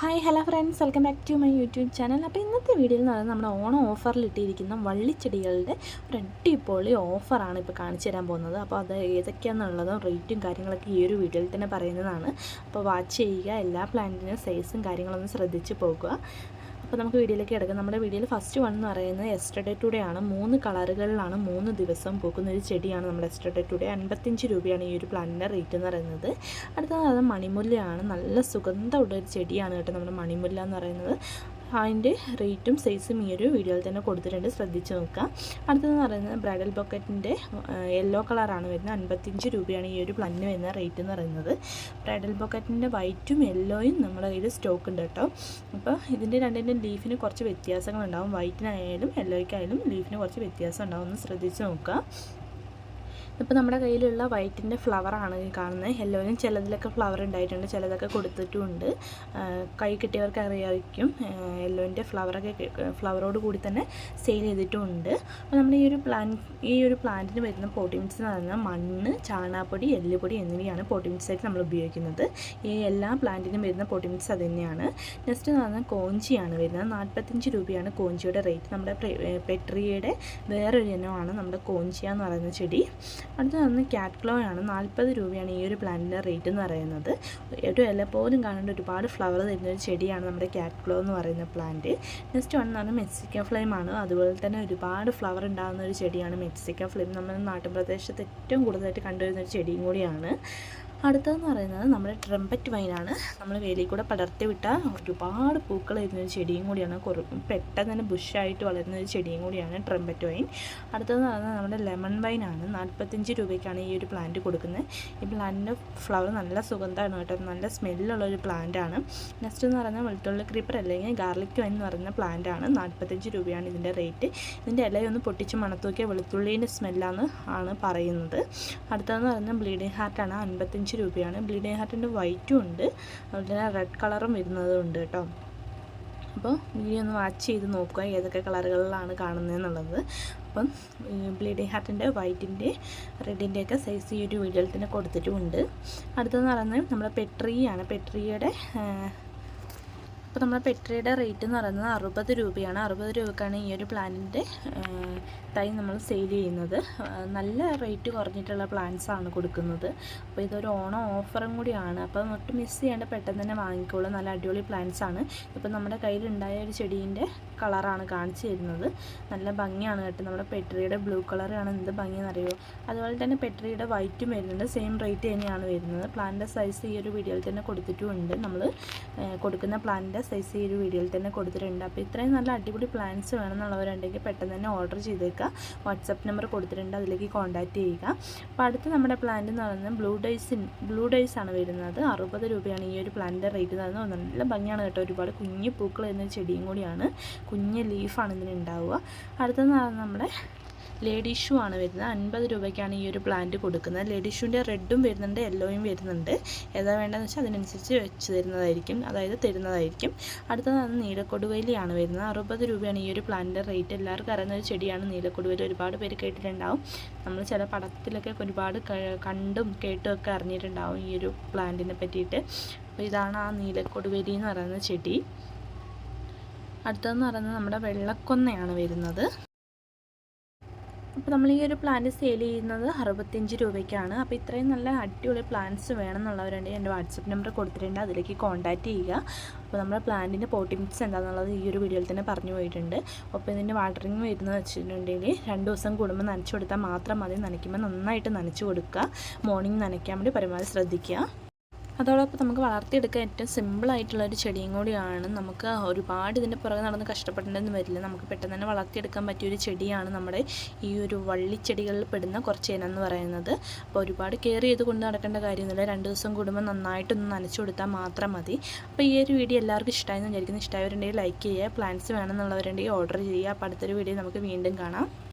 Hi hello friends welcome back to my YouTube channel അപ്പോൾ ഇന്നത്തെ വീഡിയോയിൽ പറയുന്നത് നമ്മുടെ ഓണം ഓഫറിൽ ഇട്ടിരിക്കുന്ന വള്ളിച്ചെടികളുടെ ഒരു അടിപൊളി ഓഫറാണ് ഇപ്പോൾ കാണിച്ചു തരാൻ പോകുന്നത്. അപ്പോൾ അത് ഏതൊക്കെയാണെന്നുള്ളതും റേറ്റും കാര്യങ്ങളൊക്കെ ഈ ഒരു വീഡിയോയിൽ തന്നെ പറയുന്നതാണ്. അപ്പോൾ വാച്ച് ചെയ്യുക എല്ലാ പ്ലാന്റിനും സൈസും കാര്യങ്ങളൊന്നും ശ്രദ്ധിച്ച് പോകുക. അപ്പോൾ നമുക്ക് വീഡിയോയിലേക്ക് കിടക്കാം. നമ്മുടെ വീഡിയോയിൽ ഫസ്റ്റ് വൺ എന്ന് പറയുന്നത് എസ്റ്റർഡേ ടുഡേ ആണ്. മൂന്ന് കളറുകളിലാണ് മൂന്ന് ദിവസം പൂക്കുന്ന ഒരു ചെടിയാണ് നമ്മുടെ എസ്റ്റർഡേ ടുഡേ അൻപത്തഞ്ച് രൂപയാണ് ഈ ഒരു പ്ലാന്റിന്റെ റേറ്റ് എന്ന് പറയുന്നത്. അടുത്തത് മണിമുല്ലയാണ്. നല്ല സുഗന്ധമുള്ള ഒരു ചെടിയാണ് കേട്ടോ നമ്മുടെ മണിമുല്ല എന്ന് പറയുന്നത്. അതിന്റെ റേറ്റും സൈസും ഈ ഒരു വീഡിയോയിൽ തന്നെ കൊടുത്തിട്ടുണ്ട്. ശ്രദ്ധിച്ച് നോക്കുക. അടുത്തതെന്ന് പറയുന്നത് ബ്രൈഡൽ ബൊക്കറ്റിന്റെ യെല്ലോ കളറാണ് വരുന്നത്. അൻപത്തിയഞ്ച് രൂപയാണ് ഈ ഒരു പ്ലന്നിന് വരുന്ന റേറ്റ് എന്ന് പറയുന്നത്. ബ്രൈഡൽ ബൊക്കറ്റിന്റെ വൈറ്റും യെല്ലോയും നമ്മുടെ കയ്യിൽ സ്റ്റോക്ക് ഉണ്ട് കേട്ടോ. അപ്പോൾ ഇതിന്റെ രണ്ടിന്റെ ലീഫിന് കുറച്ച് വ്യത്യാസങ്ങളുണ്ടാവും. വൈറ്റിനായാലും യെല്ലോയ്ക്കായാലും ലീഫിന് കുറച്ച് വ്യത്യാസം ഉണ്ടാവും ഒന്ന് ശ്രദ്ധിച്ച് നോക്കുക. ഇപ്പോൾ നമ്മുടെ കയ്യിലുള്ള വൈറ്റിന്റെ ഫ്ലവറാണ് കാണുന്നത്. യെല്ലോയിലും ചിലതിലൊക്കെ ഫ്ലവർ ഉണ്ടായിട്ടുണ്ട് ചിലതൊക്കെ കൊടുത്തിട്ടുമുണ്ട് കൈ കിട്ടിയവർക്ക് അറിയാമായിരിക്കും എല്ലോവിന്റെ ഫ്ലവറൊക്കെ ഫ്ലവറോട് കൂടി തന്നെ സെയിൽ ചെയ്തിട്ടുമുണ്ട് അപ്പോൾ നമ്മൾ ഈ ഒരു പ്ലാന്റ് ഈ ഒരു പ്ലാന്റിന് വരുന്ന പോട്ടിമിക്സ് എന്ന് പറയുന്നത് മണ്ണ് ചാണാപ്പൊടി എല്ലുപൊടി എന്നിവയാണ് പോട്ടിമിക്സ് ആയിട്ട് നമ്മൾ ഉപയോഗിക്കുന്നത്. ഈ എല്ലാ പ്ലാന്റിനും വരുന്ന പോട്ടിമിക്സ് അത് തന്നെയാണ്. നെക്സ്റ്റ് എന്ന് പറഞ്ഞാൽ കോഞ്ചിയാണ് വരുന്നത്. നാൽപ്പത്തഞ്ച് രൂപയാണ് കോഞ്ചിയുടെ റേറ്റ് നമ്മുടെ പെട്രിയയുടെ വേറൊരു ഇനമാണ് നമ്മുടെ കോഞ്ചിയ എന്ന് പറയുന്ന ചെടി. അടുത്ത വന്ന് ക്യാറ്റ് ക്ലോ ആണ്. നാൽപ്പത് രൂപയാണ് ഈ ഒരു പ്ലാന്റിന്റെ റേറ്റ് എന്ന് പറയുന്നത്. ഒരു ഇല പോലും കാണേണ്ട ഒരുപാട് ഫ്ലവർ തരുന്ന ഒരു ചെടിയാണ് നമ്മുടെ ക്യാറ്റ് ക്ലോ എന്ന് പറയുന്ന പ്ലാന്റ് നെക്സ്റ്റ് വൺ എന്ന് പറഞ്ഞാൽ മെക്സിക്കൻ ഫ്ലെയിം ആണ്. അതുപോലെ തന്നെ ഒരുപാട് ഫ്ലവർ ഉണ്ടാകുന്ന ഒരു ചെടിയാണ് മെക്സിക്കൻ ഫ്ലെയിം നമ്മുടെ നാട്ടിൻ പ്രദേശത്ത് ഏറ്റവും കൂടുതലായിട്ട് കണ്ടുവരുന്ന ഒരു ചെടിയും കൂടിയാണ്. അടുത്തതെന്ന് പറയുന്നത് നമ്മുടെ ട്രംപറ്റ് വൈനാണ് നമ്മൾ വേലിയിൽ കൂടെ പടർത്തി വിട്ട ഒരുപാട് പൂക്കൾ വരുന്ന ഒരു ചെടിയും കൂടിയാണ്. കുറു പെട്ടെന്ന് തന്നെ ബുഷായിട്ട് വളരുന്ന ഒരു ചെടിയും കൂടിയാണ് ട്രംപറ്റ് വൈൻ അടുത്തതെന്ന് പറയുന്നത് നമ്മുടെ ലെമൺ വൈനാണ് നാൽപ്പത്തഞ്ച് രൂപയ്ക്കാണ് ഈ ഒരു പ്ലാന്റ് കൊടുക്കുന്നത്. ഈ പ്ലാന്റിന്റെ ഫ്ലവർ നല്ല സുഗന്ധമാണ് കേട്ടോ. നല്ല സ്മെല്ലുള്ള ഒരു പ്ലാന്റാണ് നെക്സ്റ്റ് എന്ന് പറയുന്നത് വെളുത്തുള്ളി ക്രീപ്പർ അല്ലെങ്കിൽ ഗാർലിക് വൈൻ എന്ന് പറയുന്ന പ്ലാന്റാണ് നാൽപ്പത്തഞ്ച് രൂപയാണ് ഇതിന്റെ റേറ്റ് ഇതിന്റെ ഇലയൊന്ന് പൊട്ടിച്ച് മണത്തൂക്കിയ വെളുത്തുള്ളീന്റെ സ്മെല്ലാണ് ആണ് പറയുന്നത്. അടുത്തതെന്ന് പറയുന്നത് ബ്ലീഡിങ് ഹാർട്ടാണ് അൻപത്തഞ്ച് അഞ്ച് രൂപയാണ്. ബ്ലീഡിങ് ഹാർട്ടിന്റെ വൈറ്റും ഉണ്ട്. അതുപോലെ തന്നെ റെഡ് കളറും വരുന്നതും ഉണ്ട് കേട്ടോ. അപ്പോൾ വീഡിയോ ഒന്ന് വാച്ച് ചെയ്ത് നോക്കുക ഏതൊക്കെ കളറുകളിലാണ് കാണുന്നതെന്നുള്ളത്. അപ്പം ബ്ലീഡിങ് ഹാർട്ടിന്റെ വൈറ്റിന്റെ റെഡിന്റെയൊക്കെ സൈസ് ഈ ഒരു വീഡിയോയിൽ തന്നെ കൊടുത്തിട്ടുമുണ്ട്. അടുത്തതെന്ന് പറയുന്നത് നമ്മുടെ പെട്രിയാണ് പെട്രിയുടെ അപ്പോൾ നമ്മുടെ പെട്രിയുടെ റേറ്റ് എന്ന് പറയുന്നത് അറുപത് രൂപയാണ്. അറുപത് രൂപക്കാണ് ഈ ഒരു പ്ലാന്റിന്റെ തൈ നമ്മൾ സെയിൽ ചെയ്യുന്നത്. നല്ല റേറ്റ് കുറഞ്ഞിട്ടുള്ള പ്ലാന്റ്സ് ആണ് കൊടുക്കുന്നത്. അപ്പോൾ ഇതൊരു ഓണം ഓഫറും കൂടിയാണ്. അപ്പോൾ ഒട്ടും മിസ് ചെയ്യാണ്ട് പെട്ടെന്ന് തന്നെ വാങ്ങിക്കോളൂ. നല്ല അടിപൊളി പ്ലാന്റ്സ് ആണ്. ഇപ്പോൾ നമ്മുടെ കയ്യിലുണ്ടായ ഒരു ചെടീന്റെ കളറാണ് കാണിച്ചു തരുന്നത്. നല്ല ഭംഗിയാണ് കേട്ടോ. നമ്മുടെ പെട്രിയുടെ ബ്ലൂ കളറാണ് എന്ത് ഭംഗിയെന്നറിയോ അതുപോലെ തന്നെ പെട്രിയുടെ വൈറ്റും വരുന്നുണ്ട്. സെയിം റേറ്റ് തന്നെയാണ് വരുന്നത്. പ്ലാന്റിന്റെ സൈസ് ഈ ഒരു വീഡിയോയിൽ തന്നെ കൊടുത്തിട്ടുമുണ്ട് നമ്മൾ കൊടുക്കുന്ന പ്ലാന്റിന്റെ സൈസ് ഈ ഒരു വീഡിയോയിൽ തന്നെ കൊടുത്തിട്ടുണ്ട്. അപ്പോൾ ഇത്രയും നല്ല അടിപൊളി പ്ലാൻസ് വേണമെന്നുള്ളവരുണ്ടെങ്കിൽ പെട്ടെന്ന് തന്നെ ഓർഡർ ചെയ്തേക്കുക. വാട്സപ്പ് നമ്പർ കൊടുത്തിട്ടുണ്ട്. അതിലേക്ക് കോൺടാക്റ്റ് ചെയ്യുക. അപ്പോൾ അടുത്ത് നമ്മുടെ പ്ലാന്റ് എന്ന് പറയുന്നത് ബ്ലൂ ഡൈസിൻ ബ്ലൂ ഡൈസ് ആണ് വരുന്നത്. അറുപത് രൂപയാണ് ഈ ഒരു പ്ലാന്റിന്റെ റേറ്റ് എന്ന് പറയുന്നത് നല്ല ഭംഗിയാണ് കേട്ടോ. ഒരുപാട് കുഞ്ഞു പൂക്കൾ എന്ന ചെടിയും കൂടിയാണ്. കുഞ്ഞ് ലീഫാണ് ഇതിന് ഉണ്ടാവുക. അടുത്തെന്ന് പറയുന്നത് നമ്മുടെ ലേഡി ഷൂ ആണ് വരുന്നത്. അൻപത് രൂപയ്ക്കാണ് ഈ ഒരു പ്ലാന്റ് കൊടുക്കുന്നത്. ലേഡി ഷൂവിന്റെ റെഡും വരുന്നുണ്ട് യെല്ലോയും വരുന്നുണ്ട്. ഏതാ വേണ്ടതെന്ന് വെച്ചാൽ അതിനനുസരിച്ച് വെച്ച് തരുന്നതായിരിക്കും. അതായത് തരുന്നതായിരിക്കും. അടുത്തതാണ് നീലക്കൊടുവേലിയാണ് വരുന്നത്. അറുപത് രൂപയാണ് ഈ ഒരു പ്ലാന്റിന്റെ റേറ്റ് എല്ലാവർക്കും അറിയുന്ന ഒരു ചെടിയാണ് നീലക്കൊടുവേലി ഒരുപാട് പേര് കേട്ടിട്ടുണ്ടാവും. നമ്മൾ ചില പടത്തിലൊക്കെ ഒരുപാട് കണ്ടും കേട്ടും ഒക്കെ അറിഞ്ഞിട്ടുണ്ടാവും ഈ ഒരു പ്ലാന്റിനെ പറ്റിയിട്ട്. അപ്പോൾ ഇതാണ് ആ നീലക്കൊടുവേലി എന്ന് പറയുന്ന ചെടി. അടുത്തതെന്ന് പറയുന്നത് നമ്മുടെ വെള്ളക്കൊന്നയാണ് വരുന്നത്. അപ്പോൾ നമ്മൾ ഈ ഒരു പ്ലാന്റ് സെയിൽ ചെയ്യുന്നത് അറുപത്തഞ്ച് രൂപയ്ക്കാണ്. അപ്പോൾ ഇത്രയും നല്ല അടിപൊളി പ്ലാന്റ്സ് വേണമെന്നുള്ളവരുണ്ടെങ്കിൽ എന്റെ വാട്സപ്പ് നമ്പർ കൊടുത്തിട്ടുണ്ട്. അതിലേക്ക് കോൺടാക്റ്റ് ചെയ്യുക. അപ്പോൾ നമ്മുടെ പ്ലാന്റിന്റെ പോട്ടിംഗ്സ് എന്താണെന്നുള്ളത് ഈ ഒരു വീഡിയോയിൽ തന്നെ പറഞ്ഞു പോയിട്ടുണ്ട്. അപ്പോൾ ഇതിന്റെ വാട്ടറിങ് വരുന്നത് വെച്ചിട്ടുണ്ടെങ്കിൽ രണ്ട് ദിവസം കൂടുമ്പോൾ നനച്ചു കൊടുത്താൽ മാത്രം മതി. നനയ്ക്കുമ്പോൾ നന്നായിട്ട് നനച്ചു കൊടുക്കുക. മോർണിംഗ് നനയ്ക്കാൻ വേണ്ടി പരമാവധി ശ്രദ്ധിക്കുക. അതോടൊപ്പം നമുക്ക് വളർത്തിയെടുക്കാൻ ഏറ്റവും സിമ്പിളായിട്ടുള്ള ഒരു ചെടിയും കൂടിയാണ് നമുക്ക് ഒരുപാട് ഇതിന്റെ പുറകെ നടന്ന് കഷ്ടപ്പെടേണ്ടെന്ന് വരില്ല. നമുക്ക് പെട്ടെന്ന് തന്നെ വളർത്തിയെടുക്കാൻ പറ്റിയ ഒരു ചെടിയാണ് നമ്മുടെ ഈ ഒരു വള്ളിച്ചെടികളിൽ പെടുന്ന കുറച്ച് ഇനം എന്ന് പറയുന്നത്. അപ്പോൾ ഒരുപാട് കെയർ ചെയ്ത് കൊണ്ട് നടക്കേണ്ട കാര്യമൊന്നുമില്ല. രണ്ട് ദിവസം കൂടുമ്പോൾ നന്നായിട്ടൊന്ന് നനച്ചു കൊടുത്താൽ മാത്രം മതി. അപ്പോൾ ഈ ഒരു വീഡിയോ എല്ലാവർക്കും ഇഷ്ടമായെന്ന് വിചാരിക്കുന്നു. ഇഷ്ടമായവരുണ്ടെങ്കിൽ ലൈക്ക് ചെയ്യുക. പ്ലാന്റ്സ് വേണമെന്നുള്ളവരുണ്ടെങ്കിൽ ഓർഡർ ചെയ്യുക. അപ്പോൾ അടുത്തൊരു വീഡിയോ നമുക്ക് വീണ്ടും കാണാം.